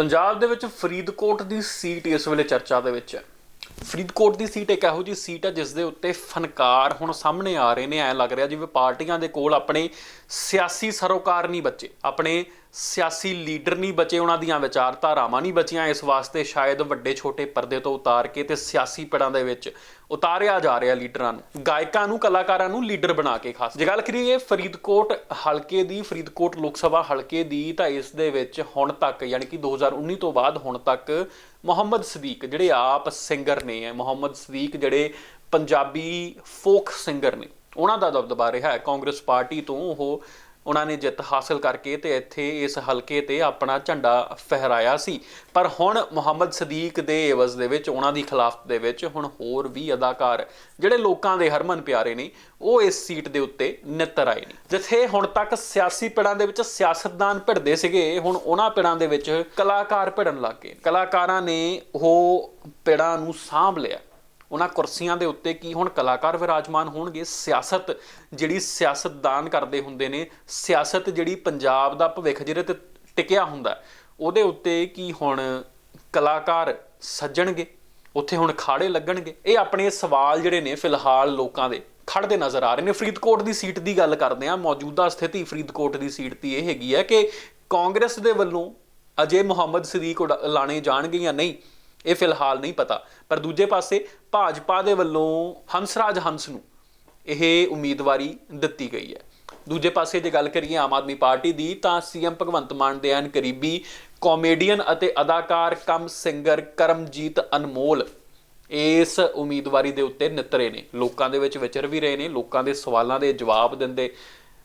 ਪੰਜਾਬ ਦੇ ਵਿੱਚ ਫਰੀਦਕੋਟ ਦੀ ਸੀਟ ਇਸ ਵੇਲੇ ਚਰਚਾ ਦੇ ਵਿੱਚ ਹੈ। ਫਰੀਦਕੋਟ ਦੀ ਸੀਟ ਇੱਕ ਇਹੋ ਜਿਹੀ ਸੀਟ ਹੈ ਜਿਸ ਦੇ ਉੱਤੇ ਫਨਕਾਰ ਹੁਣ ਸਾਹਮਣੇ ਆ ਰਹੇ ਨੇ। ਐ ਲੱਗ ਰਿਹਾ ਜਿਵੇਂ ਪਾਰਟੀਆਂ ਦੇ ਕੋਲ ਆਪਣੇ ਸਿਆਸੀ ਸਰੋਕਾਰ ਨਹੀਂ ਬਚੇ। ਆਪਣੇ ਸਿਆਸੀ ਲੀਡਰ ਨਹੀਂ ਬਚੇ, ਉਹਨਾਂ ਦੀਆਂ ਵਿਚਾਰਧਾਰਾਵਾਂ ਨਹੀਂ ਬਚੀਆਂ। ਇਸ ਵਾਸਤੇ ਸ਼ਾਇਦ ਵੱਡੇ ਛੋਟੇ ਪਰਦੇ ਤੋਂ ਉਤਾਰ ਕੇ ਤੇ ਸਿਆਸੀ ਪੜਾਂ ਦੇ ਵਿੱਚ ਉਤਾਰਿਆ ਜਾ ਰਿਹਾ ਲੀਡਰਾਂ ਨੂੰ। ਗਾਇਕਾਂ ਨੂੰ, ਕਲਾਕਾਰਾਂ ਨੂੰ ਲੀਡਰ ਬਣਾ ਕੇ ਖਾਸ। ਜੇ ਗੱਲ ਕਰੀਏ ਫਰੀਦਕੋਟ ਹਲਕੇ ਦੀ, ਫਰੀਦਕੋਟ ਲੋਕ ਸਭਾ ਹਲਕੇ ਦੀ, ਤਾਂ ਇਸ ਦੇ ਵਿੱਚ ਹੁਣ ਤੱਕ, ਯਾਨੀ ਕਿ 2019 ਤੋਂ ਬਾਅਦ ਹੁਣ ਤੱਕ ਮੁਹੰਮਦ ਸਦੀਕ, ਜਿਹੜੇ ਆਪ ਸਿੰਗਰ ਨੇ, ਮੁਹੰਮਦ ਸਦੀਕ ਜਿਹੜੇ ਪੰਜਾਬੀ ਫੋਕ ਸਿੰਗਰ ਨੇ ਉਹਨਾਂ ਦਾ ਦਬਦਬਾ ਰਿਹਾ ਹੈ। ਕਾਂਗਰਸ ਪਾਰਟੀ ਤੋਂ ਉਹ ਉਹਨਾਂ ਨੇ ਜਿੱਤ ਹਾਸਲ ਕਰਕੇ ਤੇ ਇੱਥੇ ਇਸ ਹਲਕੇ ਤੇ ਆਪਣਾ ਝੰਡਾ ਫਹਿਰਾਇਆ ਸੀ। ਪਰ ਹੁਣ ਮੁਹੰਮਦ ਸਦੀਕ ਦੇ ਏਵਜ਼ ਦੇ ਵਿੱਚ, ਉਹਨਾਂ ਦੀ ਖਿਲਾਫਤ ਦੇ ਵਿੱਚ ਹੁਣ ਹੋਰ ਵੀ ਅਦਾਕਾਰ ਜਿਹੜੇ ਲੋਕਾਂ ਦੇ ਹਰਮਨ ਪਿਆਰੇ ਨੇ, ਉਹ ਇਸ ਸੀਟ ਦੇ ਉੱਤੇ ਨਿੱਤਰ ਆਏ ਨੇ। ਜਿੱਥੇ ਹੁਣ ਤੱਕ ਸਿਆਸੀ ਪਿੜਾਂ ਦੇ ਵਿੱਚ ਸਿਆਸਤਦਾਨ ਭਿੜਦੇ ਸੀਗੇ, ਹੁਣ ਉਹਨਾਂ ਪਿੜਾਂ ਦੇ ਵਿੱਚ ਕਲਾਕਾਰ ਭਿੜਨ ਲੱਗ ਗਏ। ਕਲਾਕਾਰਾਂ ਨੇ ਉਹ ਪਿੜਾਂ ਨੂੰ ਸਾਂਭ ਲਿਆ। ਉਹਨਾਂ ਕੁਰਸੀਆਂ ਦੇ ਉੱਤੇ ਕੀ ਹੁਣ ਕਲਾਕਾਰ ਵਿਰਾਜਮਾਨ ਹੋਣਗੇ? ਸਿਆਸਤ ਜਿਹੜੀ ਸਿਆਸਤਦਾਨ ਕਰਦੇ ਹੁੰਦੇ ਨੇ, ਸਿਆਸਤ ਜਿਹੜੀ ਪੰਜਾਬ ਦਾ ਭਵਿੱਖ ਜਿਹਦੇ ਤੇ ਟਿਕਿਆ ਹੁੰਦਾ, ਉਹਦੇ ਉੱਤੇ ਕੀ ਹੁਣ ਕਲਾਕਾਰ ਸੱਜਣਗੇ? ਉੱਥੇ ਹੁਣ ਖਾੜੇ ਲੱਗਣਗੇ? ਇਹ ਆਪਣੇ ਸਵਾਲ ਜਿਹੜੇ ਨੇ ਫਿਲਹਾਲ ਲੋਕਾਂ ਦੇ ਖੜਦੇ ਨਜ਼ਰ ਆ ਰਹੇ ਨੇ। ਫਰੀਦਕੋਟ ਦੀ ਸੀਟ ਦੀ ਗੱਲ ਕਰਦੇ ਆ ਮੌਜੂਦਾ ਸਥਿਤੀ ਫਰੀਦਕੋਟ ਦੀ ਸੀਟ ਦੀ ਇਹ ਹੈਗੀ ਹੈ ਕਿ ਕਾਂਗਰਸ ਦੇ ਵੱਲੋਂ ਅਜੇ ਮੁਹੰਮਦ ਸਦੀਕ ਉਡਾ- ਲਾਣੇ ਜਾਣਗੇ ਜਾਂ ਨਹੀਂ? ਇਹ ਫਿਲਹਾਲ ਨਹੀਂ ਪਤਾ। ਪਰ ਦੂਜੇ ਪਾਸੇ ਭਾਜਪਾ ਦੇ ਵੱਲੋਂ ਹੰਸਰਾਜ ਹੰਸ ਨੂੰ ਇਹ ਉਮੀਦਵਾਰੀ ਦਿੱਤੀ ਗਈ ਹੈ। ਦੂਜੇ ਪਾਸੇ ਜੇ ਗੱਲ ਕਰੀਏ ਆਮ ਆਦਮੀ ਪਾਰਟੀ ਦੀ, ਤਾਂ ਸੀਐਮ ਭਗਵੰਤ ਮਾਨ ਦੇ ਐਨ ਕਰੀਬੀ ਕਾਮੇਡੀਅਨ ਅਤੇ ਅਦਾਕਾਰ ਕਮ ਸਿੰਗਰ ਕਰਮਜੀਤ ਅਨਮੋਲ ਇਸ ਉਮੀਦਵਾਰੀ ਦੇ ਉੱਤੇ ਨਿਤਰੇ ਨੇ। ਲੋਕਾਂ ਦੇ ਵਿੱਚ ਵਿਚਰ ਵੀ ਰਹੇ ਨੇ, ਲੋਕਾਂ ਦੇ ਸਵਾਲਾਂ ਦੇ ਜਵਾਬ ਦਿੰਦੇ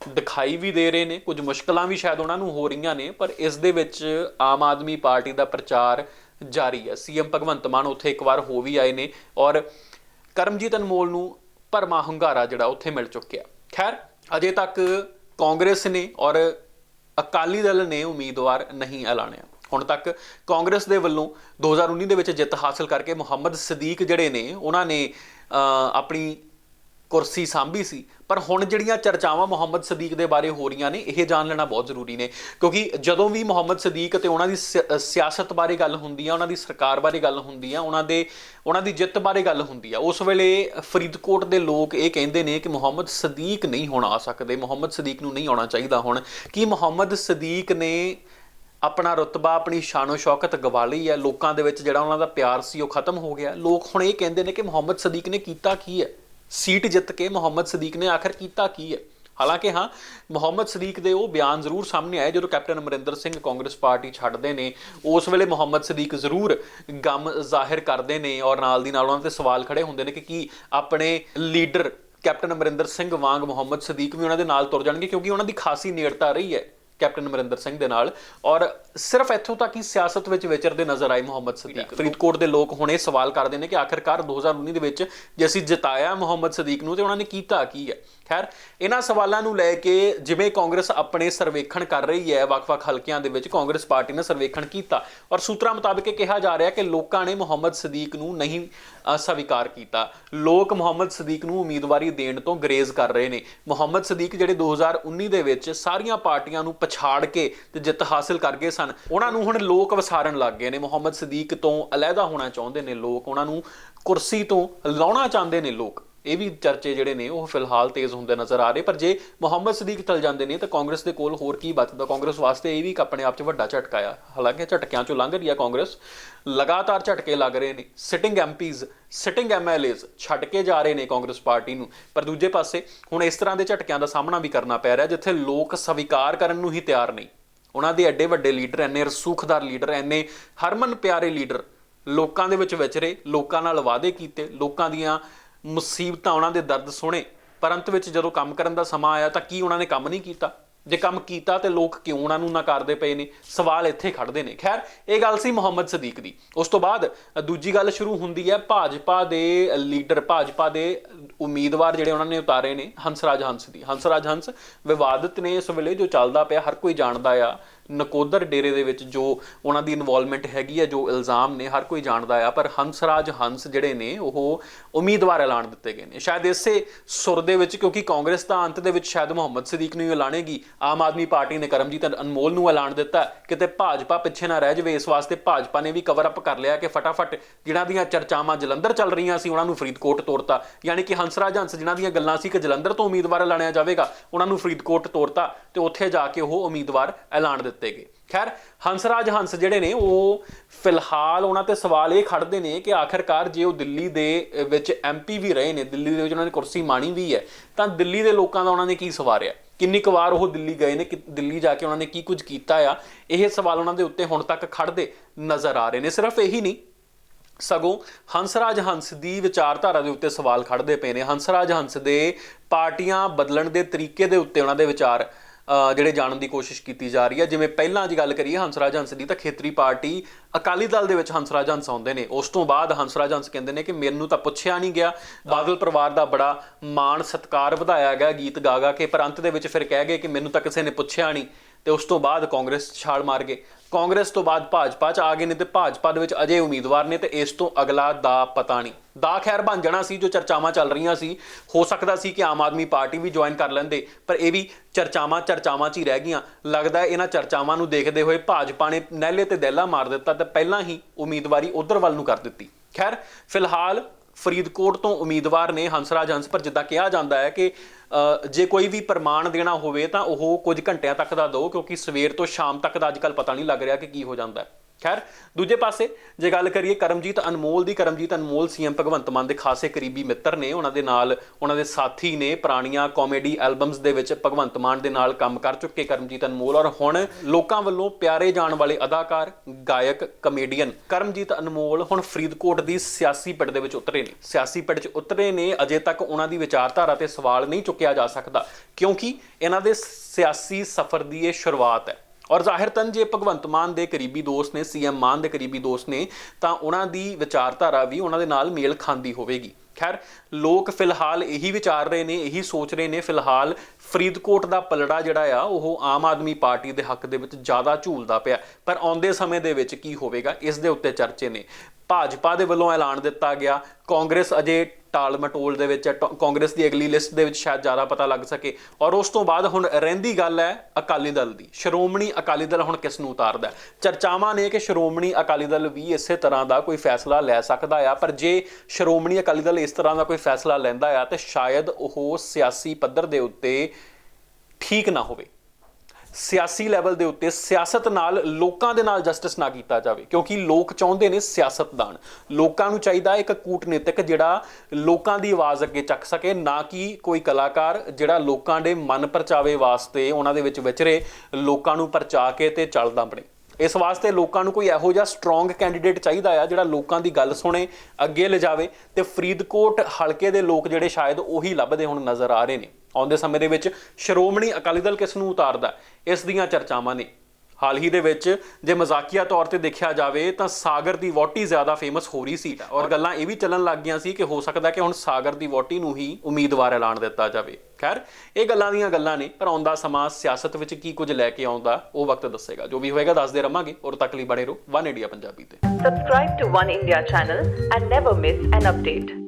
ਦਿਖਾਈ ਵੀ ਦੇ ਰਹੇ ਨੇ। ਕੁਝ ਮੁਸ਼ਕਲਾਂ ਵੀ ਸ਼ਾਇਦ ਉਹਨਾਂ ਨੂੰ ਹੋ ਰਹੀਆਂ ਨੇ, ਪਰ ਇਸ ਦੇ ਵਿੱਚ ਆਮ ਆਦਮੀ ਪਾਰਟੀ ਦਾ ਪ੍ਰਚਾਰ ਜਾਰੀ ਹੈ। ਸੀਐਮ ਭਗਵੰਤ ਮਾਨ ਉੱਥੇ ਇੱਕ ਵਾਰ ਹੋ ਵੀ ਆਏ ਨੇ ਔਰ ਕਰਮਜੀਤ ਅਨਮੋਲ ਨੂੰ ਭਰਮਾ ਹੰਗਾਰਾ ਜਿਹੜਾ ਉੱਥੇ ਮਿਲ ਚੁੱਕਿਆ। ਖੈਰ, ਅਜੇ ਤੱਕ ਕਾਂਗਰਸ ਨੇ ਔਰ ਅਕਾਲੀ ਦਲ ਨੇ ਉਮੀਦਵਾਰ ਨਹੀਂ ਐਲਾਨਿਆ। ਹੁਣ ਤੱਕ ਕਾਂਗਰਸ ਦੇ ਵੱਲੋਂ 2019 ਦੇ ਵਿੱਚ ਜਿੱਤ ਹਾਸਲ ਕਰਕੇ ਮੁਹੰਮਦ ਸਦੀਕ ਜਿਹੜੇ ਨੇ, ਉਹਨਾਂ ਨੇ ਆਪਣੀ ਕੁਰਸੀ ਸਾਂਭੀ ਸੀ, ਪਰ ਹੁਣ ਜਿਹੜੀਆਂ ਚਰਚਾਵਾਂ ਮੁਹੰਮਦ ਸਦੀਕ ਦੇ ਬਾਰੇ ਹੋ ਰਹੀਆਂ ਨੇ, ਇਹ ਜਾਣ ਲੈਣਾ ਬਹੁਤ ਜ਼ਰੂਰੀ ਨੇ। ਕਿਉਂਕਿ ਜਦੋਂ ਵੀ ਮੁਹੰਮਦ ਸਦੀਕ ਅਤੇ ਉਹਨਾਂ ਦੀ ਸਿ- ਸਿਆਸਤ ਬਾਰੇ ਗੱਲ ਹੁੰਦੀ ਆ, ਉਹਨਾਂ ਦੀ ਸਰਕਾਰ ਬਾਰੇ ਗੱਲ ਹੁੰਦੀ ਆ, ਉਹਨਾਂ ਦੇ, ਉਹਨਾਂ ਦੀ ਜਿੱਤ ਬਾਰੇ ਗੱਲ ਹੁੰਦੀ ਆ, ਉਸ ਵੇਲੇ ਫਰੀਦਕੋਟ ਦੇ ਲੋਕ ਇਹ ਕਹਿੰਦੇ ਨੇ ਕਿ ਮੁਹੰਮਦ ਸਦੀਕ ਨਹੀਂ ਹੁਣ ਆ ਸਕਦੇ, ਮੁਹੰਮਦ ਸਦੀਕ ਨੂੰ ਨਹੀਂ ਆਉਣਾ ਚਾਹੀਦਾ ਹੁਣ। ਕੀ ਮੁਹੰਮਦ ਸਦੀਕ ਨੇ ਆਪਣਾ ਰੁਤਬਾ, ਆਪਣੀ ਸ਼ਾਨੋ ਸ਼ੌਕਤ ਗਵਾ ਲਈ ਹੈ ਲੋਕਾਂ ਦੇ ਵਿੱਚ ਜਿਹੜਾ ਉਹਨਾਂ ਦਾ ਪਿਆਰ ਸੀ, ਉਹ ਖਤਮ ਹੋ ਗਿਆ। ਲੋਕ ਹੁਣ ਇਹ ਕਹਿੰਦੇ ਨੇ ਕਿ ਮੁਹੰਮਦ ਸਦੀਕ ਨੇ ਕੀਤਾ ਕੀ ਹੈ ਸੀਟ ਜਿੱਤ ਕੇ ਮੁਹੰਮਦ ਸਦੀਕ ਨੇ ਆਖਰ ਕੀਤਾ ਕੀ ਹੈ? ਹਾਲਾਂਕਿ ਹਾਂ, ਮੁਹੰਮਦ ਸਦੀਕ ਦੇ ਉਹ ਬਿਆਨ ਜ਼ਰੂਰ ਸਾਹਮਣੇ ਆਏ ਜਦੋਂ ਕੈਪਟਨ ਅਮਰਿੰਦਰ ਸਿੰਘ ਕਾਂਗਰਸ ਪਾਰਟੀ ਛੱਡਦੇ ਨੇ। ਉਸ ਵੇਲੇ ਮੁਹੰਮਦ ਸਦੀਕ ਜ਼ਰੂਰ ਗਮ ਜ਼ਾਹਿਰ ਕਰਦੇ ਨੇ ਔਰ ਨਾਲ ਦੀ ਨਾਲ ਉਹਨਾਂ ਤੇ ਸਵਾਲ ਖੜੇ ਹੁੰਦੇ ਨੇ ਕਿ ਕੀ ਆਪਣੇ ਲੀਡਰ ਕੈਪਟਨ ਅਮਰਿੰਦਰ ਸਿੰਘ ਵਾਂਗ ਮੁਹੰਮਦ ਸਦੀਕ ਵੀ ਉਹਨਾਂ ਦੇ ਨਾਲ ਤੁਰ ਜਾਣਗੇ ਕਿਉਂਕਿ ਉਹਨਾਂ ਦੀ ਖਾਸੀ ਨੇੜਤਾ ਰਹੀ ਹੈ। ਕੈਪਟਨ ਅਮਰਿੰਦਰ ਸਿੰਘ ਦੇ ਨਾਲ। ਔਰ ਸਿਰਫ ਇੱਥੋਂ ਤੱਕ ਹੀ ਸਿਆਸਤ ਵਿੱਚ ਵਿਚਰਦੇ ਨਜ਼ਰ ਆਏ ਮੁਹੰਮਦ ਸਦੀਕ। ਫਰੀਦਕੋਟ ਦੇ ਲੋਕ ਹੁਣ ਇਹ ਸਵਾਲ ਕਰਦੇ ਨੇ ਕਿ ਆਖਰਕਾਰ 2019 ਦੇ ਵਿੱਚ ਜੇ ਅਸੀਂ ਜਿਤਾਇਆ ਮੁਹੰਮਦ ਸਦੀਕ ਨੂੰ ਤੇ ਉਹਨਾਂ ਨੇ ਕੀਤਾ ਕੀ ਹੈ? ਖੈਰ, ਇਹਨਾਂ ਸਵਾਲਾਂ ਨੂੰ ਲੈ ਕੇ ਜਿਵੇਂ ਕਾਂਗਰਸ ਆਪਣੇ ਸਰਵੇਖਣ ਕਰ ਰਹੀ ਹੈ, ਵੱਖ-ਵੱਖ ਹਲਕਿਆਂ ਦੇ ਵਿੱਚ ਕਾਂਗਰਸ ਪਾਰਟੀ ਨੇ ਸਰਵੇਖਣ ਕੀਤਾ ਔਰ ਸੂਤਰਾਂ ਮੁਤਾਬਕ ਇਹ ਕਿਹਾ ਜਾ ਰਿਹਾ ਕਿ ਲੋਕਾਂ ਨੇ ਮੁਹੰਮਦ ਸਦੀਕ ਨੂੰ ਨਹੀਂ ਸਵੀਕਾਰ ਕੀਤਾ। ਲੋਕ ਮੁਹੰਮਦ ਸਦੀਕ ਨੂੰ ਉਮੀਦਵਾਰੀ ਦੇਣ ਤੋਂ ਗਰੇਜ਼ ਕਰ ਰਹੇ ਨੇ। ਮੁਹੰਮਦ ਸਦੀਕ ਜਿਹੜੇ 2019 ਦੇ ਵਿੱਚ ਸਾਰੀਆਂ ਪਾਰਟੀਆਂ ਨੂੰ ਪਛਾੜ ਕੇ ਤੇ ਜਿੱਤ ਹਾਸਲ ਕਰ ਗਏ ਸਨ, ਉਹਨਾਂ ਨੂੰ ਹੁਣ ਲੋਕ ਵਸਾਰਨ ਲੱਗ ਗਏ ਨੇ। ਮੁਹੰਮਦ ਸਦੀਕ ਤੋਂ ਅਲੱਗਾ ਹੋਣਾ ਚਾਹੁੰਦੇ ਨੇ ਲੋਕ, ਉਹਨਾਂ ਨੂੰ ਕੁਰਸੀ ਤੋਂ ਲਾਉਣਾ ਚਾਹੁੰਦੇ ਨੇ ਲੋਕ। ਇਹ ਵੀ ਚਰਚੇ ਜਿਹੜੇ ਨੇ ਉਹ ਫਿਲਹਾਲ ਤੇਜ਼ ਹੁੰਦੇ ਨਜ਼ਰ ਆ ਰਹੇ। ਪਰ ਜੇ ਮੁਹੰਮਦ ਸਦੀਕ ਤਲ ਜਾਂਦੇ ਨੇ ਤਾਂ ਕਾਂਗਰਸ ਦੇ ਕੋਲ ਹੋਰ ਕੀ ਬਚਦਾ? ਕਾਂਗਰਸ ਵਾਸਤੇ ਇਹ ਵੀ ਇੱਕ ਆਪਣੇ ਆਪ 'ਚ ਵੱਡਾ ਝਟਕਾ ਆ। ਹਾਲਾਂਕਿ ਝਟਕਿਆਂ 'ਚੋਂ ਲੰਘ ਰਹੀ ਆ ਕਾਂਗਰਸ। ਲਗਾਤਾਰ ਝਟਕੇ ਲੱਗ ਰਹੇ ਨੇ। ਸਿਟਿੰਗ ਐਮਪੀਜ਼ ਸਿਟਿੰਗ ਐਮਐਲਏਜ਼ ਛੱਡ ਕੇ ਜਾ ਰਹੇ ਨੇ ਕਾਂਗਰਸ ਪਾਰਟੀ ਨੂੰ। ਪਰ ਦੂਜੇ ਪਾਸੇ ਹੁਣ ਇਸ ਤਰ੍ਹਾਂ ਦੇ ਝਟਕਿਆਂ ਦਾ ਸਾਹਮਣਾ ਵੀ ਕਰਨਾ ਪੈ ਰਿਹਾ, ਜਿੱਥੇ ਲੋਕ ਸਵੀਕਾਰ ਕਰਨ ਨੂੰ ਹੀ ਤਿਆਰ ਨਹੀਂ। ਉਹਨਾਂ ਦੇ ਐਡੇ ਵੱਡੇ ਲੀਡਰ, ਐਨੇ ਰਸੂਖਦਾਰ ਲੀਡਰ, ਐਨੇ ਹਰਮਨ ਪਿਆਰੇ ਲੀਡਰ ਲੋਕਾਂ ਦੇ ਵਿੱਚ ਵਿਚਰੇ, ਲੋਕਾਂ ਨਾਲ ਵਾਅਦੇ ਕੀਤੇ, ਲੋਕਾਂ ਦੀਆਂ ਮੁਸੀਬਤਾਂ ਉਹਨਾਂ ਦੇ ਦਰਦ ਸੁਣੇ, ਪਰ ਅੰਤ ਵਿੱਚ ਜਦੋਂ ਕੰਮ ਕਰਨ ਦਾ ਸਮਾਂ ਆਇਆ ਤਾਂ ਕੀ ਉਹਨਾਂ ਨੇ ਕੰਮ ਨਹੀਂ ਕੀਤਾ? ਜੇ ਕੰਮ ਕੀਤਾ ਤੇ ਲੋਕ ਕਿਉਂ ਉਹਨਾਂ ਨੂੰ ਨਕਾਰਦੇ ਪਏ ਨੇ? ਸਵਾਲ ਇੱਥੇ ਖੜਦੇ ਨੇ। ਖੈਰ, ਇਹ ਗੱਲ ਸੀ ਮੁਹੰਮਦ ਸਦੀਕ ਦੀ। ਉਸ ਤੋਂ ਬਾਅਦ ਦੂਜੀ ਗੱਲ ਸ਼ੁਰੂ ਹੁੰਦੀ ਹੈ ਭਾਜਪਾ ਦੇ ਲੀਡਰ, ਭਾਜਪਾ ਦੇ ਉਮੀਦਵਾਰ ਜਿਹੜੇ ਉਹਨਾਂ ਨੇ ਉਤਾਰੇ ਨੇ ਹੰਸਰਾਜ ਹੰਸ ਦੀ। ਹੰਸਰਾਜ ਹੰਸ ਵਿਵਾਦਿਤ ਨੇ ਇਸ ਵੇਲੇ ਜੋ ਚੱਲਦਾ ਪਿਆ, ਹਰ ਕੋਈ ਜਾਣਦਾ ਆ। ਨਕੋਦਰ ਡੇਰੇ ਦੇ ਵਿੱਚ ਜੋ ਉਹਨਾਂ ਦੀ ਇਨਵੋਲਵਮੈਂਟ ਹੈਗੀ ਹੈ ਜੋ ਇਲਜ਼ਾਮ ਨੇ, ਹਰ ਕੋਈ ਜਾਣਦਾ ਆ, ਪਰ ਹੰਸਰਾਜ ਹੰਸ ਜਿਹੜੇ ਨੇ, ਉਹ ਉਮੀਦਵਾਰ ਐਲਾਨ ਦਿੱਤੇ ਗਏ ਨੇ। ਸ਼ਾਇਦ ਇਸੇ ਸੁਰ ਦੇ ਵਿੱਚ, ਕਿਉਂਕਿ ਕਾਂਗਰਸ ਤਾਂ ਅੰਤ ਦੇ ਵਿੱਚ ਸ਼ਾਇਦ ਮੁਹੰਮਦ ਸਦੀਕ ਨੂੰ ਹੀ ਐਲਾਨੇਗੀ, ਆਮ ਆਦਮੀ ਪਾਰਟੀ ਨੇ ਕਰਮਜੀਤ ਅਨਮੋਲ ਨੂੰ ਐਲਾਨ ਦਿੱਤਾ। ਕਿਤੇ ਭਾਜਪਾ ਪਿੱਛੇ ਨਾ ਰਹਿ ਜਾਵੇ, ਇਸ ਵਾਸਤੇ ਭਾਜਪਾ ਨੇ ਵੀ ਕਵਰ ਅਪ ਕਰ ਲਿਆ ਕਿ ਫਟਾਫਟ ਜਿਨ੍ਹਾਂ ਦੀਆਂ ਚਰਚਾਵਾਂ ਜਲੰਧਰ ਚੱਲ ਰਹੀਆਂ ਸੀ, ਉਹਨਾਂ ਨੂੰ ਫਰੀਦਕੋਟ ਤੋਰਤਾ। ਯਾਨੀ ਕਿ ਹੰਸਰਾਜ ਹੰਸ ਜਿਨ੍ਹਾਂ ਦੀਆਂ ਗੱਲਾਂ ਸੀ ਕਿ ਜਲੰਧਰ ਤੋਂ ਉਮੀਦਵਾਰ ਐਲਾਨਿਆ ਜਾਵੇਗਾ, ਉਹਨਾਂ ਨੂੰ ਫਰੀਦਕੋਟ ਤੋਰਤਾ ਤੇ ਉੱਥੇ ਜਾ ਕੇ ਉਹ ਉਮੀਦਵਾਰ ਐਲਾਨ ਦਿੱਤਾ। ਗਏ। ਖੈਰ ਹੰਸਰਾਜ ਹੰਸ ਜਿਹੜੇ ਨੇ, ਉਹ ਫਿਲਹਾਲ ਉਹਨਾਂ ਤੇ ਸਵਾਲ ਇਹ ਖੜਦੇ ਨੇ ਕਿ ਆਖਰਕਾਰ ਜੇ ਉਹ ਦਿੱਲੀ ਦੇ ਵਿੱਚ ਐਮਪੀ ਵੀ ਰਹੇ ਨੇ, ਦਿੱਲੀ ਦੇ ਵਿੱਚ ਉਹਨਾਂ ਨੇ ਕੁਰਸੀ ਮਾਣੀ ਵੀ ਹੈ, ਤਾਂ ਦਿੱਲੀ ਦੇ ਲੋਕਾਂ ਦਾ ਉਹਨਾਂ ਨੇ ਕੀ ਸਵਾਰਿਆ? ਕਿੰਨੀ ਕੁ ਵਾਰ ਉਹ ਦਿੱਲੀ ਗਏ ਨੇ ਦਿੱਲੀ ਜਾ ਕੇ ਉਹਨਾਂ ਨੇ ਕੀ ਕੁਝ ਕੀਤਾ ਆ? ਇਹ ਸਵਾਲ ਉਹਨਾਂ ਦੇ ਉੱਤੇ ਹੁਣ ਤੱਕ ਖੜਦੇ ਨਜ਼ਰ ਆ ਰਹੇ ਨੇ। ਸਿਰਫ ਇਹੀ ਨਹੀਂ, ਸਗੋਂ ਹੰਸਰਾਜ ਹੰਸ ਦੀ ਵਿਚਾਰਧਾਰਾ ਦੇ ਉੱਤੇ ਸਵਾਲ ਖੜਦੇ ਪਏ ਨੇ। ਹੰਸਰਾਜ ਹੰਸ ਦੇ ਪਾਰਟੀਆਂ ਬਦਲਣ ਦੇ ਤਰੀਕੇ ਦੇ ਉੱਤੇ ਉਹਨਾਂ ਦੇ ਵਿਚਾਰ ਜਿਹੜੇ ਜਾਣਨ ਦੀ ਕੋਸ਼ਿਸ਼ ਕੀਤੀ ਜਾ ਰਹੀ ਹੈ। ਜਿਵੇਂ ਪਹਿਲਾਂ ਜੀ ਗੱਲ ਕਰੀਏ ਹੰਸਰਾਜ ਹੰਸ ਦੀ, ਤਾਂ ਖੇਤਰੀ ਪਾਰਟੀ ਅਕਾਲੀ ਦਲ ਦੇ ਵਿੱਚ ਹੰਸਰਾਜ ਹੰਸ ਆਉਂਦੇ ਨੇ। ਉਸ ਤੋਂ ਬਾਅਦ ਹੰਸਰਾਜ ਹੰਸ ਕਹਿੰਦੇ ਨੇ ਕਿ ਮੈਨੂੰ ਤਾਂ ਪੁੱਛਿਆ ਨਹੀਂ ਗਿਆ। ਬਾਦਲ ਪਰਿਵਾਰ ਦਾ ਬੜਾ ਮਾਣ ਸਤਕਾਰ ਵਧਾਇਆ ਗਿਆ ਗੀਤ ਗਾ ਗਾ ਕੇ, ਪਰ ਅੰਤ ਦੇ ਵਿੱਚ ਫਿਰ ਕਹਿ ਗਏ ਕਿ ਮੈਨੂੰ ਤਾਂ ਕਿਸੇ ਨੇ ਪੁੱਛਿਆ ਨਹੀਂ। ਤੇ ਉਸ ਤੋਂ ਬਾਅਦ ਕਾਂਗਰਸ ਛਾਲ ਮਾਰ ਗਏ। ਕਾਂਗਰਸ ਤੋਂ ਬਾਅਦ ਭਾਜਪਾ ਚ ਆ ਗਏ ਨੇ ਤੇ ਭਾਜਪਾ ਦੇ ਵਿੱਚ ਅਜੇ ਉਮੀਦਵਾਰ ਨੇ ਤੇ ਇਸ ਤੋਂ ਅਗਲਾ ਦਾ ਪਤਾ ਨਹੀਂ। ਦਾ ਖੈਰ ਬਣ ਜਾਣਾ ਸੀ, ਜੋ ਚਰਚਾਵਾਂ ਚੱਲ ਰਹੀਆਂ ਸੀ। ਹੋ ਸਕਦਾ ਸੀ ਕਿ ਆਮ ਆਦਮੀ ਪਾਰਟੀ ਵੀ ਜੁਆਇਨ ਕਰ ਲੈਂਦੇ, ਪਰ ਇਹ ਵੀ ਚਰਚਾਵਾਂ ਚਰਚਾਵਾਂ 'ਚ ਹੀ ਰਹਿ ਗਈਆਂ। ਲੱਗਦਾ ਹੈ ਇਹਨਾਂ ਚਰਚਾਵਾਂ ਨੂੰ ਦੇਖਦੇ ਹੋਏ ਭਾਜਪਾ ਨੇ ਨਹਿਲੇ ਤੇ ਦਹਿਲਾ ਮਾਰ ਦਿੱਤਾ ਤੇ ਪਹਿਲਾਂ ਹੀ ਉਮੀਦਵਾਰੀ ਉਧਰ ਵੱਲ ਨੂੰ ਕਰ ਦਿੱਤੀ। ਖੈਰ, ਫਿਲਹਾਲ ਫਰੀਦਕੋਟ ਤੋਂ ਉਮੀਦਵਾਰ ਨੇ ਹੰਸਰਾਜ ਹੰਸ, ਪਰ ਜਿੱਦਾਂ ਕਿਹਾ ਜਾਂਦਾ ਹੈ ਕਿ ਜੇ ਕੋਈ ਵੀ ਪ੍ਰਮਾਣ ਦੇਣਾ ਹੋਵੇ ਤਾਂ ਉਹ ਕੁਝ ਘੰਟਿਆਂ ਤੱਕ ਦਾ ਦਿਓ, ਕਿਉਂਕਿ ਸਵੇਰ ਤੋਂ ਸ਼ਾਮ ਤੱਕ ਦਾ ਅੱਜਕੱਲ ਪਤਾ ਨਹੀਂ ਲੱਗ ਰਿਹਾ ਕਿ ਕੀ ਹੋ ਜਾਂਦਾ ਹੈ। ਖੈਰ, ਦੂਜੇ ਪਾਸੇ ਜੇ ਗੱਲ ਕਰੀਏ ਕਰਮਜੀਤ ਅਨਮੋਲ ਦੀ, ਕਰਮਜੀਤ ਅਨਮੋਲ ਸੀਐਮ ਭਗਵੰਤ ਮਾਨ ਦੇ ਖਾਸੇ ਕਰੀਬੀ ਮਿੱਤਰ ਨੇ, ਉਹਨਾਂ ਦੇ ਨਾਲ ਉਹਨਾਂ ਦੇ ਸਾਥੀ ਨੇ ਪੁਰਾਣੀਆਂ ਕਾਮੇਡੀ ਐਲਬਮਸ ਦੇ ਵਿੱਚ ਭਗਵੰਤ ਮਾਨ ਦੇ ਨਾਲ ਕੰਮ ਕਰ ਚੁੱਕੇ ਕਰਮਜੀਤ ਅਨਮੋਲ ਔਰ ਹੁਣ ਲੋਕਾਂ ਵੱਲੋਂ ਪਿਆਰੇ ਜਾਣ ਵਾਲੇ ਅਦਾਕਾਰ, ਗਾਇਕ ਕਮੇਡੀਅਨ ਕਰਮਜੀਤ ਅਨਮੋਲ ਹੁਣ ਫਰੀਦਕੋਟ ਦੀ ਸਿਆਸੀ ਪਿੜ ਦੇ ਵਿੱਚ ਉਤਰੇ ਨੇ। ਸਿਆਸੀ ਪਿੜ 'ਚ ਉਤਰੇ ਨੇ, ਅਜੇ ਤੱਕ ਉਹਨਾਂ ਦੀ ਵਿਚਾਰਧਾਰਾ ਤੇ ਸਵਾਲ ਨਹੀਂ ਚੁੱਕਿਆ ਜਾ ਸਕਦਾ ਕਿਉਂਕਿ ਇਹਨਾਂ ਦੇ ਸਿਆਸੀ ਸਫ਼ਰ ਦੀ ਇਹ ਸ਼ੁਰੂਆਤ ਹੈ। ਔਰ ਜ਼ਾਹਿਰਤਨ ਜੇ ਭਗਵੰਤ ਮਾਨ ਦੇ ਕਰੀਬੀ ਦੋਸਤ ਨੇ ਸੀਐਮ ਮਾਨ ਦੇ ਕਰੀਬੀ ਦੋਸਤ ਨੇ, ਤਾਂ ਉਹਨਾਂ ਦੀ ਵਿਚਾਰਧਾਰਾ ਵੀ ਉਹਨਾਂ ਦੇ ਨਾਲ ਮੇਲ ਖਾਂਦੀ ਹੋਵੇਗੀ। ਖੈਰ, ਲੋਕ ਫਿਲਹਾਲ ਇਹੀ ਵਿਚਾਰ ਰਹੇ ਨੇ, ਇਹੀ ਸੋਚ ਰਹੇ ਨੇ। ਫਿਲਹਾਲ ਫਰੀਦਕੋਟ ਦਾ ਪਲੜਾ ਜਿਹੜਾ ਆ, ਉਹ ਆਮ ਆਦਮੀ ਪਾਰਟੀ ਦੇ ਹੱਕ ਦੇ ਵਿੱਚ ਜ਼ਿਆਦਾ ਝੂਲਦਾ ਪਿਆ। ਪਰ ਆਉਂਦੇ ਸਮੇਂ ਦੇ ਵਿੱਚ ਕੀ ਹੋਵੇਗਾ, ਇਸ ਦੇ ਉੱਤੇ ਚਰਚੇ ਨੇ। ਭਾਜਪਾ ਦੇ ਵੱਲੋਂ ਐਲਾਨ ਦਿੱਤਾ ਗਿਆ। ਕਾਂਗਰਸ ਅਜੇ ਟਾਲ ਮਟੋਲ ਦੇ ਵਿੱਚ ਹੈ। ਟ- ਕਾਂਗਰਸ ਦੀ ਅਗਲੀ ਲਿਸਟ ਦੇ ਵਿੱਚ ਸ਼ਾਇਦ ਜ਼ਿਆਦਾ ਪਤਾ ਲੱਗ ਸਕੇ। ਔਰ ਉਸ ਤੋਂ ਬਾਅਦ ਹੁਣ ਰਹਿੰਦੀ ਗੱਲ ਹੈ ਅਕਾਲੀ ਦਲ ਦੀ। ਸ਼੍ਰੋਮਣੀ ਅਕਾਲੀ ਦਲ ਹੁਣ ਕਿਸ ਨੂੰ ਉਤਾਰਦਾ ਚਰਚਾਵਾਂ ਨੇ ਕਿ ਸ਼੍ਰੋਮਣੀ ਅਕਾਲੀ ਦਲ ਵੀ ਇਸੇ ਤਰ੍ਹਾਂ ਦਾ ਕੋਈ ਫੈਸਲਾ ਲੈ ਸਕਦਾ ਆ। ਪਰ ਜੇ ਸ਼੍ਰੋਮਣੀ ਅਕਾਲੀ ਦਲ ਇਸ ਤਰ੍ਹਾਂ ਦਾ ਕੋਈ ਫੈਸਲਾ ਲੈਂਦਾ ਆ, ਤੇ ਸ਼ਾਇਦ ਉਹ ਸਿਆਸੀ ਪੱਧਰ ਦੇ ਉੱਤੇ ਠੀਕ ਨਾ ਹੋਵੇ। ਸਿਆਸੀ ਲੈਵਲ ਦੇ ਉੱਤੇ ਸਿਆਸਤ ਨਾਲ ਲੋਕਾਂ ਦੇ ਨਾਲ ਜਸਟਿਸ ਨਾ ਕੀਤਾ ਜਾਵੇ, ਕਿਉਂਕਿ ਲੋਕ ਚਾਹੁੰਦੇ ਨੇ ਸਿਆਸਤਦਾਨ ਲੋਕਾਂ ਨੂੰ ਚਾਹੀਦਾ ਇੱਕ ਕੂਟਨੀਤਿਕ ਜਿਹੜਾ ਲੋਕਾਂ ਦੀ ਆਵਾਜ਼ ਅੱਗੇ ਚੱਕ ਸਕੇ, ਨਾ ਕਿ ਕੋਈ ਕਲਾਕਾਰ ਜਿਹੜਾ ਲੋਕਾਂ ਦੇ ਮਨ ਪਰਚਾਵੇ ਵਾਸਤੇ ਉਹਨਾਂ ਦੇ ਵਿੱਚ ਵਿਚਰੇ ਲੋਕਾਂ ਨੂੰ ਪਰਚਾ ਕੇ ਤੇ ਚੱਲਦਾ ਬਣੇ ਇਸ ਵਾਸਤੇ ਲੋਕਾਂ ਨੂੰ ਕੋਈ ਇਹੋ ਜਿਹਾ ਸਟਰੋਂਗ ਕੈਂਡੀਡੇਟ ਚਾਹੀਦਾ ਆ ਜਿਹੜਾ ਲੋਕਾਂ ਦੀ ਗੱਲ ਸੁਣੇ, ਅੱਗੇ ਲਿਜਾਵੇ ਤੇ ਫਰੀਦਕੋਟ ਹਲਕੇ ਦੇ ਲੋਕ ਜਿਹੜੇ ਸ਼ਾਇਦ ਉਹੀ ਲੱਭਦੇ ਹੁਣ ਨਜ਼ਰ ਆ ਰਹੇ ਨੇ। ਆਉਂਦੇ ਸਮੇਂ ਦੇ ਵਿੱਚ ਸ਼੍ਰੋਮਣੀ ਅਕਾਲੀ ਦਲ ਕਿਸ ਨੂੰ ਉਤਾਰਦਾ? ਇਸ ਦੀਆਂ ਚਰਚਾਵਾਂ ਨੇ। ਹਾਲ ਹੀ ਦੇ ਵਿੱਚ ਜੇ ਮਜ਼ਾਕੀਆ ਤੌਰ ਤੇ ਦੇਖਿਆ ਜਾਵੇ ਤਾਂ ਸਾਗਰ ਦੀ ਵੋਟੀ ਜ਼ਿਆਦਾ ਫੇਮਸ ਹੋ ਰਹੀ ਸੀ। ਔਰ ਗੱਲਾਂ ਇਹ ਵੀ ਚੱਲਣ ਲੱਗ ਗਈਆਂ ਸੀ ਕਿ ਹੋ ਸਕਦਾ ਕਿ ਹੁਣ ਸਾਗਰ ਦੀ ਵੋਟੀ ਨੂੰ ਹੀ ਉਮੀਦਵਾਰ ਐਲਾਨ ਦਿੱਤਾ ਜਾਵੇ। ਖੈਰ, ਇਹ ਗੱਲਾਂ ਦੀਆਂ ਗੱਲਾਂ ਨੇ, ਪਰ ਆਉਂਦਾ ਸਮਾਂ ਸਿਆਸਤ ਵਿੱਚ ਕੀ ਕੁਝ ਲੈ ਕੇ ਆਉਂਦਾ, ਉਹ ਵਕਤ ਦੱਸੇਗਾ। ਜੋ ਵੀ ਹੋਏਗਾ, ਦੱਸਦੇ ਰਵਾਂਗੇ। ਔਰ ਤੱਕ ਲਈ ਬਣੇ ਰਹੋ ਵਨ ਇੰਡੀਆ ਪੰਜਾਬੀ ਤੇ। Subscribe to One India channel and never miss an update.